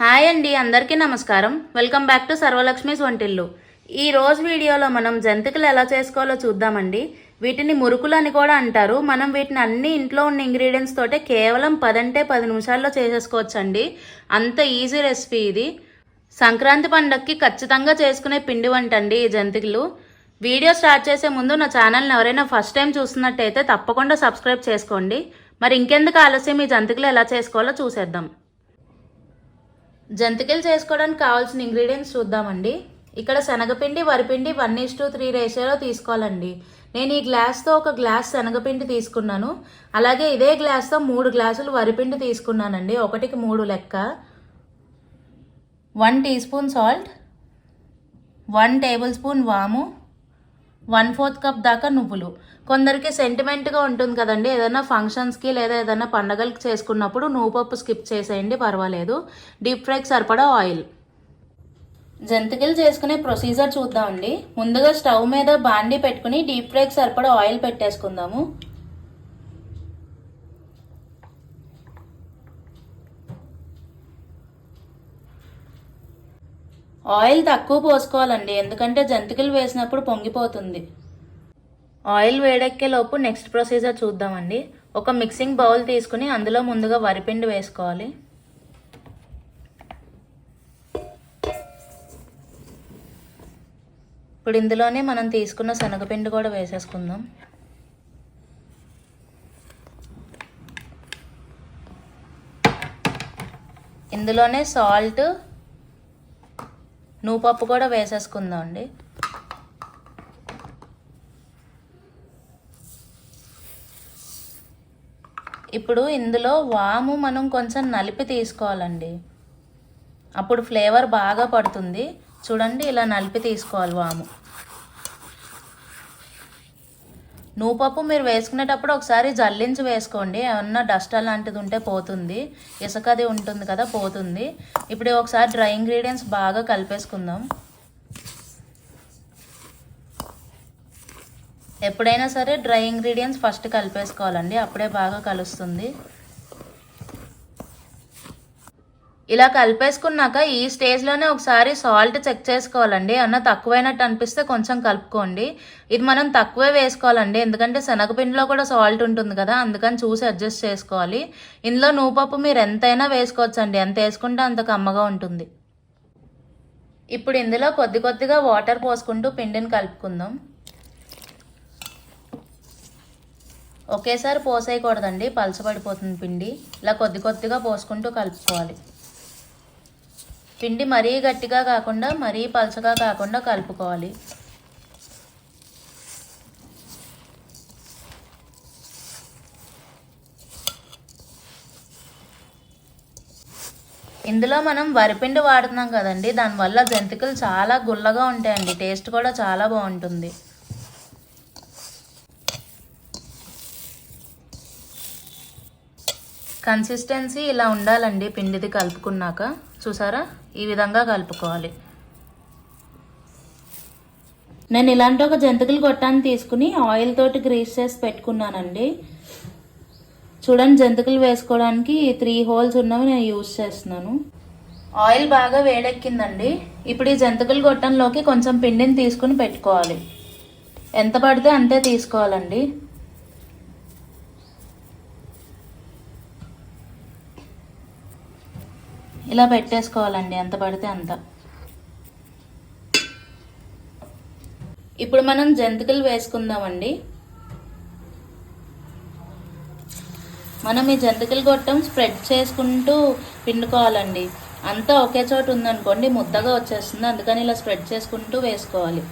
Hi అండి అందరికీ నమస్కారం. వెల్కమ్ బ్యాక్ టు సర్వలక్ష్మిస్ వంటిల్లు. ఈ రోజు వీడియోలో మనం జంతికలు ఎలా చేసుకోవాలో చూద్దామండి. వీటిని మురుకులు అని కూడా అంటారు. మనం వీటిని అన్ని ఇంట్లో ఉన్న ఇంగ్రీడియంట్స్ తోటే కేవలం పదంటే పది నిమిషాల్లో చేసేసుకోవచ్చండి. అంత ఈజీ రెసిపీ ఇది. సంక్రాంతి పండగకి ఖచ్చితంగా చేసుకునే పిండి వంట అండి ఈ జంతికలు. వీడియో స్టార్ట్ చేసే ముందు నా ఛానల్ని ఎవరైనా ఫస్ట్ టైం చూస్తున్నట్టయితే తప్పకుండా సబ్స్క్రైబ్ చేసుకోండి. మరి ఇంకెందుకు ఆలస్యం? ఈ జంతికలు ఎలా చేసుకోవాలో చూసేద్దాం. జంతికలు చేసుకోవడానికి కావాల్సిన ఇంగ్రీడియంట్స్ చూద్దామండి. ఇక్కడ శనగపిండి వరిపిండి వన్ ఈస్ టూ త్రీ రేషియోలో తీసుకోవాలండి. నేను ఈ గ్లాస్తో ఒక గ్లాస్ శనగపిండి తీసుకున్నాను. అలాగే ఇదే గ్లాస్తో మూడు గ్లాసులు వరిపిండి తీసుకున్నానండి. ఒకటికి మూడు లెక్క. One teaspoon salt one tablespoon వాము వన్ ఫోర్త్ కప్ దాకా నువ్వులు. కొందరికి సెంటిమెంట్గా ఉంటుంది కదండి. ఏదైనా ఫంక్షన్స్కి లేదా ఏదైనా పండగలకి చేసుకున్నప్పుడు నువ్వు పప్పు స్కిప్ చేసేయండి పర్వాలేదు. డీప్ ఫ్రైకి సరిపడా ఆయిల్ జంతికలు చేసుకునే ప్రొసీజర్ చూద్దామండి. ముందుగా స్టవ్ మీద బాండి పెట్టుకుని డీప్ ఫ్రైకి సరిపడా ఆయిల్ పెట్టేసుకుందాము. ఆయిల్ తక్కువ పోసుకోవాలండి ఎందుకంటే జంతికలు వేసినప్పుడు పొంగిపోతుంది. ఆయిల్ వేడెక్కే లోపు నెక్స్ట్ ప్రొసీజర్ చూద్దామండి. ఒక మిక్సింగ్ బౌల్ తీసుకుని అందులో ముందుగా వరిపిండి వేసుకోవాలి. ఇప్పుడు ఇందులోనే మనం తీసుకున్న శనగపిండి కూడా వేసేసుకుందాం. ఇందులోనే సాల్ట్ నువ్వుపప్పు కూడా వేసేసుకుందాం అండి ఇప్పుడు ఇందులో వాము మనం కొంచెం నలిపి తీసుకోవాలండి. అప్పుడు ఫ్లేవర్ బాగా పడుతుంది. చూడండి ఇలా నలిపి తీసుకోవాలి వాము. నువ్వుపప్పు మీరు వేసుకునేటప్పుడు ఒకసారి జల్లించి వేసుకోండి. ఏమన్నా డస్ట్ అలాంటిది ఉంటే పోతుంది. ఇసుక అది ఉంటుంది కదా పోతుంది. ఇప్పుడు ఒకసారి డ్రై ఇంగ్రీడియంట్స్ బాగా కలిపేసుకుందాం. ఎప్పుడైనా సరే డ్రై ఇంగ్రీడియంట్స్ ఫస్ట్ కలిపేసుకోవాలండి. అప్పుడే బాగా కలుస్తుంది. ఇలా కలిపేసుకున్నాక ఈ స్టేజ్లోనే ఒకసారి సాల్ట్ చెక్ చేసుకోవాలండి. అన్న తక్కువైనట్టు అనిపిస్తే కొంచెం కలుపుకోండి. ఇది మనం తక్కువే వేసుకోవాలండి. ఎందుకంటే శనగపిండిలో కూడా సాల్ట్ ఉంటుంది కదా అందుకని చూసి అడ్జస్ట్ చేసుకోవాలి. ఇందులో నూపప్పు మీరు ఎంతైనా వేసుకోవచ్చండి. ఎంత వేసుకుంటే అంత కమ్మగా ఉంటుంది. ఇప్పుడు ఇందులో కొద్ది కొద్దిగా వాటర్ పోసుకుంటూ పిండిని కలుపుకుందాం. ఒకేసారి పోసేయకూడదండి. పలచబడిపోతుంది పిండి. ఇలా కొద్ది కొద్దిగా పోసుకుంటూ కలుపుకోవాలి. పిండి మరీ గట్టిగా కాకుండా మరీ పలచగా కాకుండా కలుపుకోవాలి. ఇందులో మనం వరిపిండి వాడుతున్నాం కదండి. దానివల్ల జంతికలు చాలా గుల్లగా ఉంటాయండి. టేస్ట్ కూడా చాలా బాగుంటుంది. కన్సిస్టెన్సీ ఇలా ఉండాలండి పిండిది కలుపుకున్నాక. చూసారా? ఈ విధంగా కలుపుకోవాలి. నేను ఇలాంటి ఒక జంతికలు కొట్టాన్ని తీసుకుని ఆయిల్ తోటి గ్రీస్ చేసి పెట్టుకున్నానండి. చూడండి జంతికలు వేసుకోవడానికి త్రీ హోల్స్ ఉన్నవి నేను యూజ్ చేస్తున్నాను. ఆయిల్ బాగా వేడెక్కిందండి. ఇప్పుడు ఈ జంతికలు గొట్టంలోకి కొంచెం పిండిని తీసుకుని పెట్టుకోవాలి. ఎంత పడితే అంతే తీసుకోవాలండి. ఇలా పెట్టేసుకోవాలండి ఎంత పడితే అంత. ఇప్పుడు మనం జంతికలు వేసుకుందామండి. మనం ఈ జంతికలు గొట్టం స్ప్రెడ్ చేసుకుంటూ పిండుకోవాలండి. అంతా ఒకే చోట ఉందనుకోండి ముద్దగా వచ్చేస్తుంది. అందుకని ఇలా స్ప్రెడ్ చేసుకుంటూ వేసుకోవాలి.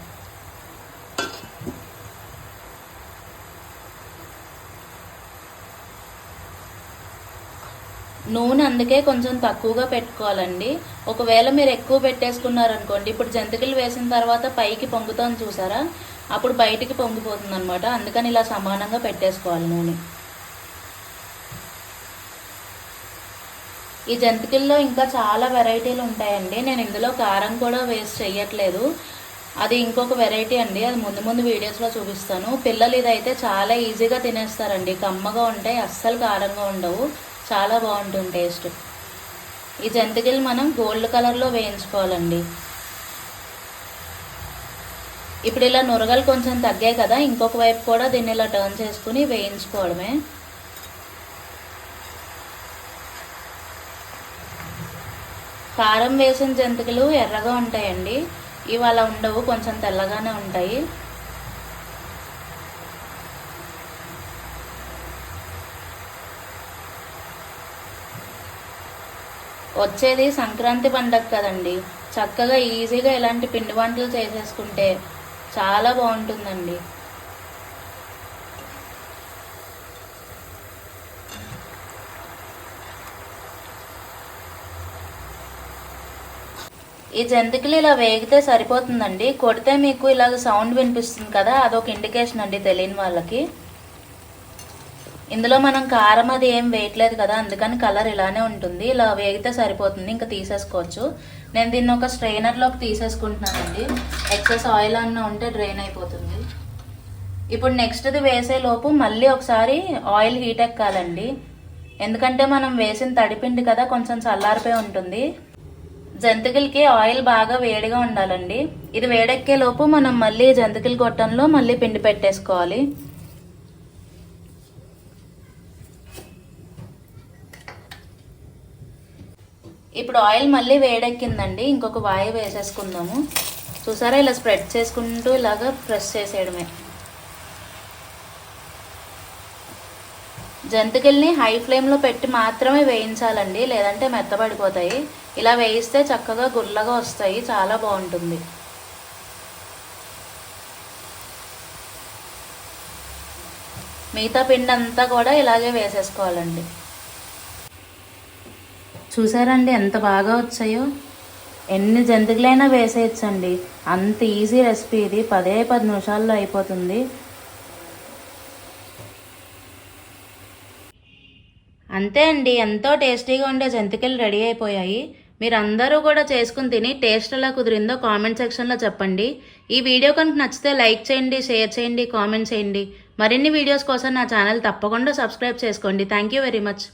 నూనె అందుకే కొంచెం తక్కువగా పెట్టుకోవాలండి. ఒకవేళ మీరు ఎక్కువ పెట్టేసుకున్నారనుకోండి ఇప్పుడు జంతికలు వేసిన తర్వాత పైకి పొంగుతాను చూసారా? అప్పుడు బయటికి పొంగిపోతుంది అనమాట అందుకని ఇలా సమానంగా పెట్టేసుకోవాలి నూనె. ఈ జంతికల్లో ఇంకా చాలా వెరైటీలు ఉంటాయండి. నేను ఇందులో కారం కూడా వేస్ట్ చేయట్లేదు అది ఇంకొక వెరైటీ అండి. అది ముందు ముందు వీడియోస్లో చూపిస్తాను. పిల్లలు ఇదైతే చాలా ఈజీగా తినేస్తారండి. కమ్మగా ఉంటాయి అస్సలు కారంగా ఉండవు. చాలా బాగుంటుంది టేస్ట్. ఈ జంతికలు మనం గోల్డ్ కలర్లో వేయించుకోవాలండి. ఇప్పుడు ఇలా నురగలు కొంచెం తగ్గాయి కదా ఇంకొక వైపు కూడా దీన్ని ఇలా టర్న్ చేసుకుని వేయించుకోవడమే. కారం వేసిన జంతికలు ఎర్రగా ఉంటాయండి. ఇవి అలా ఉండవు కొంచెం తెల్లగానే ఉంటాయి. వచ్చేది సంక్రాంతి పండగ కదండి. చక్కగా ఈజీగా ఇలాంటి పిండి వంటలు చేసేసుకుంటే చాలా బాగుంటుందండి. ఈ జంతికలు ఇలా వేగితే సరిపోతుందండి. కొడితే మీకు ఇలాగ సౌండ్ వినిపిస్తుంది కదా అదొక ఇండికేషన్ అండి తెలియని వాళ్ళకి. ఇందులో మనం కారం అది ఏం వేయట్లేదు కదా అందుకని కలర్ ఇలానే ఉంటుంది. ఇలా వేగితే సరిపోతుంది ఇంకా తీసేసుకోవచ్చు. నేను దీన్ని ఒక స్ట్రైనర్లోకి తీసేసుకుంటున్నానండి. ఎక్సెస్ ఆయిల్ అన్న ఉంటే డ్రైన్ అయిపోతుంది. ఇప్పుడు నెక్స్ట్ది వేసే లోపు మళ్ళీ ఒకసారి ఆయిల్ హీట్ ఎక్కాలండి. ఎందుకంటే మనం వేసిన తడిపిండి కదా కొంచెం చల్లారిపోయి ఉంటుంది. జంతికలకి ఆయిల్ బాగా వేడిగా ఉండాలండి. ఇది వేడెక్కే లోపు మనం మళ్ళీ జంతికల గొట్టంలో మళ్ళీ పిండి పెట్టేసుకోవాలి. ఇప్పుడు ఆయిల్ మళ్ళీ వేడెక్కిందండి ఇంకొక వాయి వేసేసుకుందాము. చూసారా ఇలా స్ప్రెడ్ చేసుకుంటూ ఇలాగ ప్రెస్ చేసేయడమే. జంతికల్ని హై ఫ్లేమ్లో పెట్టి మాత్రమే వేయించాలండి లేదంటే మెత్తబడిపోతాయి. ఇలా వేయిస్తే చక్కగా గుల్లగా వస్తాయి చాలా బాగుంటుంది. మిగతా పిండి అంతా కూడా ఇలాగే వేసేసుకోవాలండి. చూసారండి ఎంత బాగా వచ్చాయో? ఎన్ని జంతికలైనా వేసేయచ్చండి. అంత ఈజీ రెసిపీ ఇది. పదే పది నిమిషాల్లో అయిపోతుంది. అంతే అండి. ఎంతో టేస్టీగా ఉండే జంతికలు రెడీ అయిపోయాయి. మీరు అందరూ కూడా చేసుకుని తిని టేస్ట్ ఎలా కుదిరిందో కామెంట్ సెక్షన్లో చెప్పండి. ఈ వీడియో కనుక నచ్చితే లైక్ చేయండి షేర్ చేయండి కామెంట్ చేయండి. మరిన్ని వీడియోస్ కోసం నా ఛానల్ తప్పకుండా సబ్స్క్రైబ్ చేసుకోండి. Thank you very much.